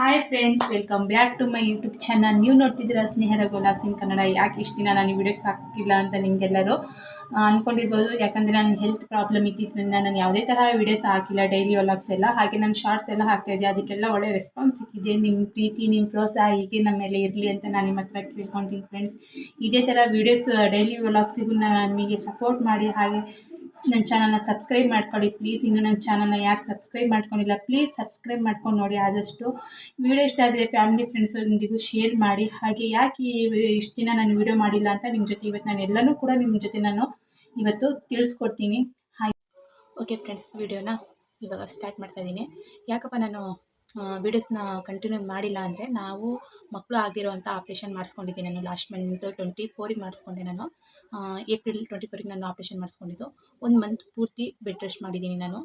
Hi friends welcome back to my YouTube channel ನೀವು ನೋಡ್ತಿದ್ದೀರಾ ಸ್ನೇಹರ ಗೋಲಾಕ್ಸ್ ಕನ್ನಡ. ಯಾಕೆ ಇಷ್ಟು ದಿನ ನಾನು ವೀಡಿಯೋಸ್ ಹಾಕಿಲ್ಲ ಅಂತ ನಿಮಗೆಲ್ಲರೂ ಅಂದ್ಕೊಂಡಿರ್ಬೋದು ಯಾಕಂದರೆ ನನ್ನ ಹೆಲ್ತ್ ಪ್ರಾಬ್ಲಮ್ ಇದ್ದಿದ್ದರಿಂದ ನಾನು ಯಾವುದೇ ಥರ ವೀಡಿಯೋಸ್ ಹಾಕಿಲ್ಲ ಡೈಲಿ ವ್ಲಾಗ್ಸ್ ಎಲ್ಲ. ಹಾಗೆ ನಾನು ಶಾರ್ಟ್ಸ್ ಎಲ್ಲ ಹಾಕ್ತಾಯಿದ್ದೆ ಅದಕ್ಕೆಲ್ಲ ಒಳ್ಳೆ ರೆಸ್ಪಾನ್ಸ್ ಸಿಕ್ಕಿದೆ. ನಿಮ್ಮ ಪ್ರೀತಿ ನಿಮ್ಮ ಪ್ರೋತ್ಸಾಹ ಹೀಗೆ ನಮ್ಮ ಮೇಲೆ ಇರಲಿ ಅಂತ ನಾನು ನಿಮ್ಮ ಹತ್ರ ಕೇಳ್ಕೊತೀನಿ ಫ್ರೆಂಡ್ಸ್ ಇದೇ ಥರ ವೀಡಿಯೋಸ್ ಡೈಲಿ ವ್ಲಾಗ್ಸಿಗೂ ನಮಗೆ ಸಪೋರ್ಟ್ ಮಾಡಿ. ಹಾಗೆ ನನ್ನ ಚಾನಲ್ನ ಸಬ್ಸ್ಕ್ರೈಬ್ ಮಾಡ್ಕೊಳ್ಳಿ. ಪ್ಲೀಸ್ ಇನ್ನು ನನ್ನ ಚಾನಲ್ನ ಯಾರು ಸಬ್ಸ್ಕ್ರೈಬ್ ಮಾಡ್ಕೊಂಡಿಲ್ಲ, ಪ್ಲೀಸ್ ಸಬ್ಸ್ಕ್ರೈಬ್ ಮಾಡ್ಕೊಂಡು ನೋಡಿ. ಆದಷ್ಟು ವಿಡಿಯೋ ಇಷ್ಟ ಆದರೆ ಫ್ಯಾಮಿಲಿ ಫ್ರೆಂಡ್ಸೊಂದಿಗೂ ಶೇರ್ ಮಾಡಿ. ಹಾಗೆ ಯಾಕೆ ಇಷ್ಟು ದಿನ ನಾನು ವಿಡಿಯೋ ಮಾಡಿಲ್ಲ ಅಂತ ನಿಮ್ಮ ಜೊತೆ ಇವತ್ತು ನಾನು ಎಲ್ಲನೂ ಕೂಡ ನಿಮ್ಮ ಜೊತೆ ನಾನು ಇವತ್ತು ತಿಳಿಸ್ಕೊಡ್ತೀನಿ. ಹಾಗೆ ಓಕೆ ಫ್ರೆಂಡ್ಸ್ ವಿಡಿಯೋನ ಇವಾಗ ಸ್ಟಾರ್ಟ್ ಮಾಡ್ತಾ ಇದ್ದೀನಿ. ಯಾಕಪ್ಪ ನಾನು ವೀಡಿಯೋಸ್ನ ಕಂಟಿನ್ಯೂ ಮಾಡಿಲ್ಲ ಅಂದರೆ ನಾವು ಮಕ್ಕಳು ಆಗಿರುವಂಥ ಆಪ್ರೇಷನ್ ಮಾಡಿಸ್ಕೊಂಡಿದ್ದೀನಿ ನಾನು. ಲಾಸ್ಟ್ ಮಂತ್ ಟ್ವೆಂಟಿ ಫೋರಿಗೆ ಮಾಡಿಸ್ಕೊಂಡೆ ನಾನು. ಏಪ್ರಿಲ್ ಟ್ವೆಂಟಿ ಫೋರಿಗೆ ನಾನು ಆಪ್ರೇಷನ್ ಮಾಡಿಸ್ಕೊಂಡಿದ್ದು. ಒಂದು ಮಂತ್ ಪೂರ್ತಿ ಬೆಡ್ ರೆಸ್ಟ್ ಮಾಡಿದ್ದೀನಿ ನಾನು.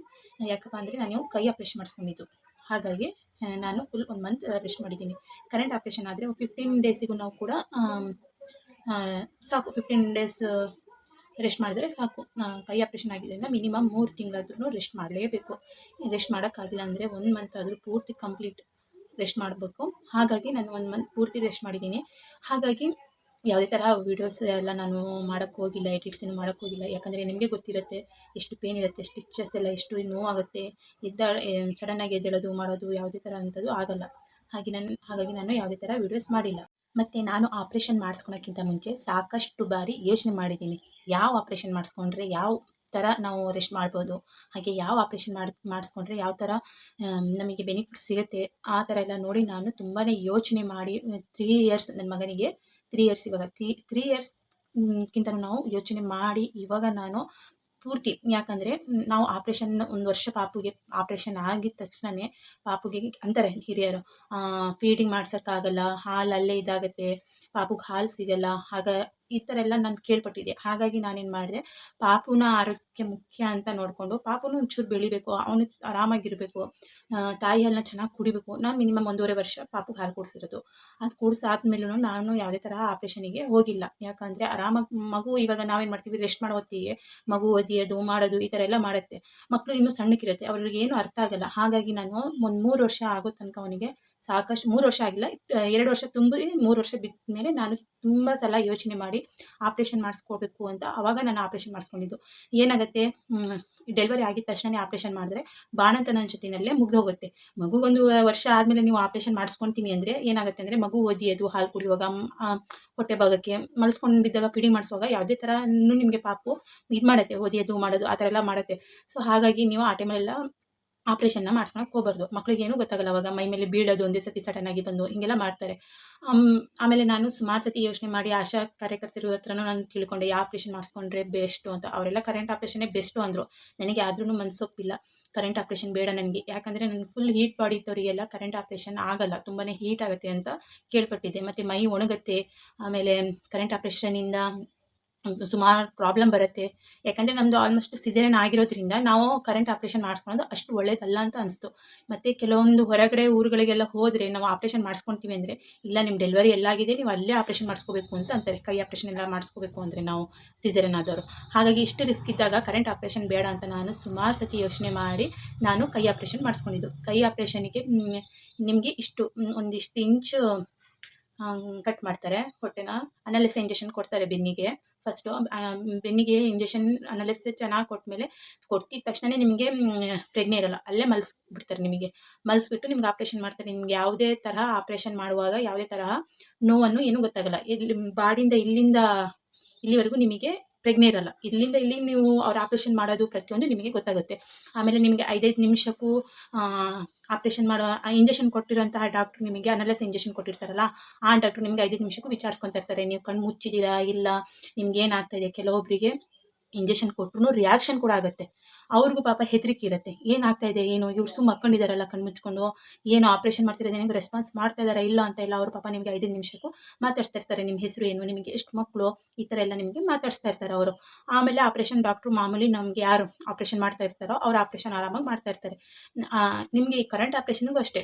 ಯಾಕಪ್ಪ ಅಂದರೆ ನಾನು ಕೈ ಆಪ್ರೇಷನ್ ಮಾಡಿಸ್ಕೊಂಡಿದ್ದು. ಹಾಗಾಗಿ ನಾನು ಫುಲ್ ಒಂದು ಮಂತ್ ರೆಸ್ಟ್ ಮಾಡಿದ್ದೀನಿ. ಕರೆಂಟ್ ಆಪ್ರೇಷನ್ ಆದರೆ ಫಿಫ್ಟೀನ್ ಡೇಸಿಗೂ ನಾವು ಕೂಡ ಸಾಕು. ಫಿಫ್ಟೀನ್ ಡೇಸ್ ರೆಸ್ಟ್ ಮಾಡಿದ್ರೆ ಸಾಕು. ಕೈ ಆಪ್ರೇಷನ್ ಆಗಿದ್ದರಿಂದ ಮಿನಿಮಮ್ ಮೂರು ತಿಂಗಳಾದ್ರೂ ರೆಸ್ಟ್ ಮಾಡಲೇಬೇಕು. ರೆಸ್ಟ್ ಮಾಡೋಕ್ಕಾಗಿಲ್ಲ ಅಂದರೆ ಒಂದು ಮಂತ್ ಆದರೂ ಪೂರ್ತಿ ಕಂಪ್ಲೀಟ್ ರೆಸ್ಟ್ ಮಾಡಬೇಕು. ಹಾಗಾಗಿ ನಾನು ಒಂದು ಮಂತ್ ಪೂರ್ತಿ ರೆಸ್ಟ್ ಮಾಡಿದ್ದೀನಿ. ಹಾಗಾಗಿ ಯಾವುದೇ ತರಹ ವೀಡಿಯೋಸ್ ಎಲ್ಲ ನಾನು ಮಾಡೋಕ್ಕೆ ಹೋಗಿಲ್ಲ ಎಡಿಟ್ಸ್ ಏನು ಮಾಡೋಕ್ಕೆ ಹೋಗಿಲ್ಲ. ಯಾಕಂದರೆ ನಿಮಗೆ ಗೊತ್ತಿರುತ್ತೆ, ಎಷ್ಟು ಪೇನ್ ಇರುತ್ತೆ ಸ್ಟಿಚಸ್ ಎಲ್ಲ, ಎಷ್ಟು ನೋವಾಗುತ್ತೆ, ಎದ್ದ ಸಡನ್ನಾಗಿ ಎದ್ದೇಳೋದು, ಮಾಡೋದು, ಯಾವುದೇ ಥರ ಅಂಥದ್ದು ಆಗಲ್ಲ. ಹಾಗೆ ನಾನು, ಹಾಗಾಗಿ ನಾನು ಯಾವುದೇ ಥರ ವೀಡಿಯೋಸ್ ಮಾಡಿಲ್ಲ. ಮತ್ತು ನಾನು ಆಪ್ರೇಷನ್ ಮಾಡಿಸ್ಕೊಳಕ್ಕಿಂತ ಮುಂಚೆ ಸಾಕಷ್ಟು ಬಾರಿ ಯೋಚನೆ ಮಾಡಿದ್ದೀನಿ. ಯಾವ ಆಪ್ರೇಷನ್ ಮಾಡಿಸ್ಕೊಂಡ್ರೆ ಯಾವ ಥರ ನಾವು ರೆಸ್ಟ್ ಮಾಡ್ಬೋದು, ಹಾಗೆ ಯಾವ ಆಪ್ರೇಷನ್ ಮಾಡಿ, ಮಾಡಿಸ್ಕೊಂಡ್ರೆ ಯಾವ ಥರ ನಮಗೆ ಬೆನಿಫಿಟ್ ಸಿಗುತ್ತೆ, ಆ ಥರ ಎಲ್ಲ ನೋಡಿ ನಾನು ತುಂಬಾ ಯೋಚನೆ ಮಾಡಿ ತ್ರೀ ಇಯರ್ಸ್ ನನ್ನ ಮಗನಿಗೆ ತ್ರೀ ಇಯರ್ಸ್ ಇವಾಗ. ತ್ರೀ ತ್ರೀ ಇಯರ್ಸ್ ಗಿಂತ ನಾವು ಯೋಚನೆ ಮಾಡಿ ಇವಾಗ ನಾನು ಪೂರ್ತಿ. ಯಾಕಂದರೆ ನಾವು ಆಪ್ರೇಷನ್ ಒಂದು ವರ್ಷ ಪಾಪುಗೆ ಆಪ್ರೇಷನ್ ಆಗಿದ ತಕ್ಷಣವೇ ಪಾಪುಗೆ ಅಂತಾರೆ ಹಿರಿಯರು. ಫೀಡಿಂಗ್ ಮಾಡ್ಸೋಕ್ಕಾಗಲ್ಲ ಹಾಲು ಅಲ್ಲೇ ಇದಾಗುತ್ತೆ. ಪಾಪುಗೆ ಹಾಲು ಸಿಗಲ್ಲ ಆಗ ಈ ಥರ ಎಲ್ಲ ನಾನು ಕೇಳ್ಪಟ್ಟಿದ್ದೆ. ಹಾಗಾಗಿ ನಾನೇನು ಮಾಡಿದೆ, ಪಾಪುನ ಆರೋಗ್ಯ ಮುಖ್ಯ ಅಂತ ನೋಡಿಕೊಂಡು, ಪಾಪುನು ಒಂಚೂರು ಬೆಳಿಬೇಕು, ಅವನು ಆರಾಮಾಗಿರಬೇಕು ತಾಯಿ ಹಾಲನ್ನ ಚೆನ್ನಾಗಿ ಕುಡಿಬೇಕು. ನಾನು ಮಿನಿಮಮ್ ಒಂದೂವರೆ ವರ್ಷ ಪಾಪುಗೆ ಹಾಲು ಕುಡಿಸಿರೋದು. ಅದು ಕುಡಿಸಾದ್ಮೇಲೂ ನಾನು ಯಾವುದೇ ಥರ ಆಪ್ರೇಷನಿಗೆ ಹೋಗಿಲ್ಲ. ಯಾಕಂದರೆ ಆರಾಮಾಗಿ ಮಗು ಇವಾಗ ನಾವೇನು ಮಾಡ್ತೀವಿ, ರೆಸ್ಟ್ ಮಾಡೋ ಹೊತ್ತಿಗೆ ಮಗು ಒದಿಯೋದು, ಮಾಡೋದು ಈ ಥರ ಎಲ್ಲ ಮಾಡುತ್ತೆ. ಮಕ್ಕಳು ಇನ್ನೂ ಸಣ್ಣಕ್ಕಿರುತ್ತೆ, ಅವ್ರಿಗೆ ಏನು ಅರ್ಥ ಆಗಲ್ಲ. ಹಾಗಾಗಿ ನಾನು ಒಂದು ಮೂರು ವರ್ಷ ಆಗೋ ತನಕ ಅವನಿಗೆ ಸಾಕಷ್ಟು ಮೂರು ವರ್ಷ ಆಗಿಲ್ಲ. ಎರಡು ವರ್ಷ ತುಂಬಿ ಮೂರು ವರ್ಷ ಬಿದ್ದ ಮೇಲೆ ನಾನು ತುಂಬ ಸಲ ಯೋಚನೆ ಮಾಡಿ ಆಪ್ರೇಷನ್ ಮಾಡಿಸ್ಕೋಬೇಕು ಅಂತ ಆವಾಗ ನಾನು ಆಪ್ರೇಷನ್ ಮಾಡಿಸ್ಕೊಂಡಿದ್ದು. ಏನಾಗುತ್ತೆ? ಡೆಲಿವರಿ ಆಗಿದ ತಕ್ಷಣ ಆಪ್ರೇಷನ್ ಮಾಡಿದ್ರೆ ಬಾಣಂತನ ಜೊತೆಯಲ್ಲೇ ಮುಗ್ದು ಹೋಗುತ್ತೆ. ಮಗುಗೊಂದು ವರ್ಷ ಆದಮೇಲೆ ನೀವು ಆಪ್ರೇಷನ್ ಮಾಡಿಸ್ಕೊತೀನಿ ಅಂದರೆ ಏನಾಗುತ್ತೆ ಅಂದರೆ ಮಗು ಓದಿಯೋದು ಹಾಲು ಕುಡಿಯುವಾಗ ಹೊಟ್ಟೆ ಭಾಗಕ್ಕೆ ಮಲಸ್ಕೊಂಡಿದ್ದಾಗ ಫೀಡಿಂಗ್ ಮಾಡಿಸುವಾಗ ಯಾವುದೇ ಥರ ನಿಮಗೆ ಪಾಪು ಇದು ಮಾಡುತ್ತೆ ಓದಿಯೋದು ಮಾಡೋದು, ಆ ಥರ ಎಲ್ಲ ಮಾಡುತ್ತೆ. ಸೊ ಹಾಗಾಗಿ ನೀವು ಆ ಟೈಮಲ್ಲೆಲ್ಲ ಆಪ್ರೇಷನ್ನ ಮಾಡಿಸ್ಕೊಳಕ್ಕೆ ಹೋಗ್ಬಾರ್ದು. ಮಕ್ಕಳಿಗೇನು ಗೊತ್ತಾಗಲ್ಲ ಅವಾಗ ಮೈ ಮೇಲೆ ಬೀಳೋದು ಒಂದೇ ಸತಿ ಸಡನ್ನಾಗಿ ಬಂದು ಹಿಂಗೆಲ್ಲ ಮಾಡ್ತಾರೆ. ಆಮ್, ಆಮೇಲೆ ನಾನು ಸುಮಾರು ಸತಿ ಯೋಚನೆ ಮಾಡಿ ಆಶಾ ಕಾರ್ಯಕರ್ತರು ಹತ್ರನೂ ನಾನು ತಿಳ್ಕೊಂಡೆ ಯಾವ ಆಪ್ರೇಷನ್ ಮಾಡಿಸ್ಕೊಂಡ್ರೆ ಬೆಸ್ಟು ಅಂತ. ಅವರೆಲ್ಲ ಕರೆಂಟ್ ಆಪ್ರೇಷನ್ನೇ ಬೆಸ್ಟು ಅಂದರು. ನನಗೆ ಆದ್ರೂ ಮನಸ್ಸೊಪ್ಪಿಲ್ಲ ಕರೆಂಟ್ ಆಪ್ರೇಷನ್ ಬೇಡ ನನಗೆ. ಯಾಕಂದರೆ ನನ್ನ ಫುಲ್ ಹೀಟ್ ಬಾಡಿ ಇದ್ದವರಿಗೆಲ್ಲ ಕರೆಂಟ್ ಆಪ್ರೇಷನ್ ಆಗಲ್ಲ. ತುಂಬಾ ಹೀಟ್ ಆಗುತ್ತೆ ಅಂತ ಕೇಳ್ಪಟ್ಟಿದ್ದೆ. ಮತ್ತು ಮೈ ಒಣಗುತ್ತೆ. ಆಮೇಲೆ ಕರೆಂಟ್ ಆಪ್ರೇಷನಿಂದ ಸುಮಾರು ಪ್ರಾಬ್ಲಮ್ ಬರುತ್ತೆ. ಯಾಕಂದರೆ ನಮ್ಮದು ಆಲ್ಮೋಸ್ಟ್ ಸಿಸೇರಿಯನ್ ಆಗಿರೋದ್ರಿಂದ ನಾವು ಕರೆಂಟ್ ಆಪ್ರೇಷನ್ ಮಾಡಿಸ್ಕೊಳೋದು ಅಷ್ಟು ಒಳ್ಳೇದಲ್ಲ ಅಂತ ಅನಿಸ್ತು. ಮತ್ತು ಕೆಲವೊಂದು ಹೊರಗಡೆ ಊರುಗಳಿಗೆಲ್ಲ ಹೋದರೆ ನಾವು ಆಪ್ರೇಷನ್ ಮಾಡಿಸ್ಕೊತೀವಿ ಅಂದರೆ, ಇಲ್ಲ ನಿಮ್ಮ ಡೆಲಿವರಿ ಎಲ್ಲ ಆಗಿದೆ, ನೀವು ಅಲ್ಲೇ ಆಪ್ರೇಷನ್ ಮಾಡಿಸ್ಕೋಬೇಕು ಅಂತ ಅಂತಾರೆ. ಕೈ ಆಪ್ರೇಷನ್ ಎಲ್ಲ ಮಾಡಿಸ್ಕೋಬೇಕು ಅಂದರೆ ನಾವು ಸಿಸೇರಿಯನ್ ಆದವರು ಹಾಗಾಗಿ ಇಷ್ಟು ರಿಸ್ಕ್ ಇದ್ದಾಗ ಕರೆಂಟ್ ಆಪ್ರೇಷನ್ ಬೇಡ ಅಂತ ನಾನು ಸುಮಾರು ಸತಿ ಯೋಚನೆ ಮಾಡಿ ನಾನು ಕೈ ಆಪ್ರೇಷನ್ ಮಾಡಿಸ್ಕೊಂಡಿದ್ದು. ಕೈ ಆಪ್ರೇಷನಿಗೆ ನಿಮಗೆ ಇಷ್ಟು ಒಂದಿಷ್ಟು ಇಂಚು ಕಟ್ ಮಾಡ್ತಾರೆ ಹೊಟ್ಟೆನ. ಅನಾಲಿಸ ಇಂಜೆಕ್ಷನ್ ಕೊಡ್ತಾರೆ ಬೆನ್ನಿಗೆ. ಫಸ್ಟು ಬೆನ್ನಿಗೆ ಇಂಜೆಕ್ಷನ್ ಅನಾಲಿಸ ಚೆನ್ನಾಗಿ ಕೊಟ್ಟಮೇಲೆ ಕೊಟ್ಟಿದ ತಕ್ಷಣವೇ ನಿಮಗೆ ಪ್ರೆಗ್ನೆ ಇರಲ್ಲ. ಅಲ್ಲೇ ಮಲಸ್ಬಿಡ್ತಾರೆ ನಿಮಗೆ. ಮಲಸ್ಬಿಟ್ಟು ನಿಮ್ಗೆ ಆಪ್ರೇಷನ್ ಮಾಡ್ತಾರೆ. ನಿಮ್ಗೆ ಯಾವುದೇ ತರಹ ಆಪ್ರೇಷನ್ ಮಾಡುವಾಗ ಯಾವುದೇ ತರಹ ನೋವನ್ನು ಏನೂ ಗೊತ್ತಾಗಲ್ಲ. ಇಲ್ಲಿ ಬಾಡಿಯಿಂದ ಇಲ್ಲಿಂದ, ಇಲ್ಲಿವರೆಗೂ ನಿಮಗೆ ಪ್ರೆಗ್ನೆ ಇರಲ್ಲ. ಇಲ್ಲಿಂದ ಇಲ್ಲಿ ನೀವು ಅವ್ರು ಆಪ್ರೇಷನ್ ಮಾಡೋದು ಪ್ರತಿಯೊಂದು ನಿಮಗೆ ಗೊತ್ತಾಗುತ್ತೆ. ಆಮೇಲೆ ನಿಮಗೆ ಐದೈದು ನಿಮಿಷಕ್ಕೂ ಆಪ್ರೇಷನ್ ಮಾಡೋ ಇಂಜೆಕ್ಷನ್ ಕೊಟ್ಟಿರೋಂತಹ ಡಾಕ್ಟ್ರು ನಿಮಗೆ ಅನಲಸ್ ಇಂಜೆಕ್ಷನ್ ಕೊಟ್ಟಿರ್ತಾರಲ್ಲ, ಆ ಡಾಕ್ಟ್ರು ನಿಮಗೆ ಐದು ನಿಮಿಷಕ್ಕೂ ವಿಚಾರಿಸ್ಕೊತಾ ಇರ್ತಾರೆ. ನೀವು ಕಣ್ಣು ಮುಚ್ಚಿದ್ದೀರಾ, ಇಲ್ಲ, ನಿಮ್ಗೆ ಏನಾಗ್ತಾ ಇದೆ? ಕೆಲವೊಬ್ಬರಿಗೆ ಇಂಜೆಕ್ಷನ್ ಕೊಟ್ಟರು ರಿಯಾಕ್ಷನ್ ಕೂಡ ಆಗುತ್ತೆ. ಅವ್ರಿಗೂ ಪಾಪ ಹೆದರಿಕೆ ಇರುತ್ತೆ. ಏನಾಗ್ತಾ ಇದೆ, ಏನು? ಇವ್ರು ಸುಮ್ಮ ಮಕ್ಕೊಂಡಿದ್ದಾರಲ್ಲ ಕಣ್ಣು ಮುಚ್ಕೊಂಡು. ಏನು ಆಪ್ರೇಷನ್ ಮಾಡ್ತಿರೋದು ಏನಿಗೆ ರೆಸ್ಪಾನ್ಸ್ ಮಾಡ್ತಾ ಇದ್ದಾರಾ ಇಲ್ಲ ಅಂತ ಇಲ್ಲ ಅವ್ರ ಪಾಪ ನಿಮಗೆ ಐದು ನಿಮಿಷಕ್ಕೂ ಮಾತಾಡ್ತಾ ಇರ್ತಾರೆ. ನಿಮ್ಮ ಹೆಸರು ಏನು? ನಿಮಗೆ ಎಷ್ಟು ಮಕ್ಕಳು ಈ ಥರ ಎಲ್ಲ ನಿಮಗೆ ಮಾತಾಡ್ತಾ ಇರ್ತಾರೆ ಅವರು. ಆಮೇಲೆ ಆಪ್ರೇಷನ್ ಡಾಕ್ಟ್ರು ಮಾಮೂಲಿ ನಮಗೆ ಯಾರು ಆಪ್ರೇಷನ್ ಮಾಡ್ತಾ ಇರ್ತಾರೋ, ಅವ್ರು ಆಪ್ರೇಷನ್ ಆರಾಮಾಗಿ ಮಾಡ್ತಾ ಇರ್ತಾರೆ. ನಿಮಗೆ ಈ ಕರೆಂಟ್ ಆಪ್ರೇಷನ್ಗೂ ಅಷ್ಟೇ.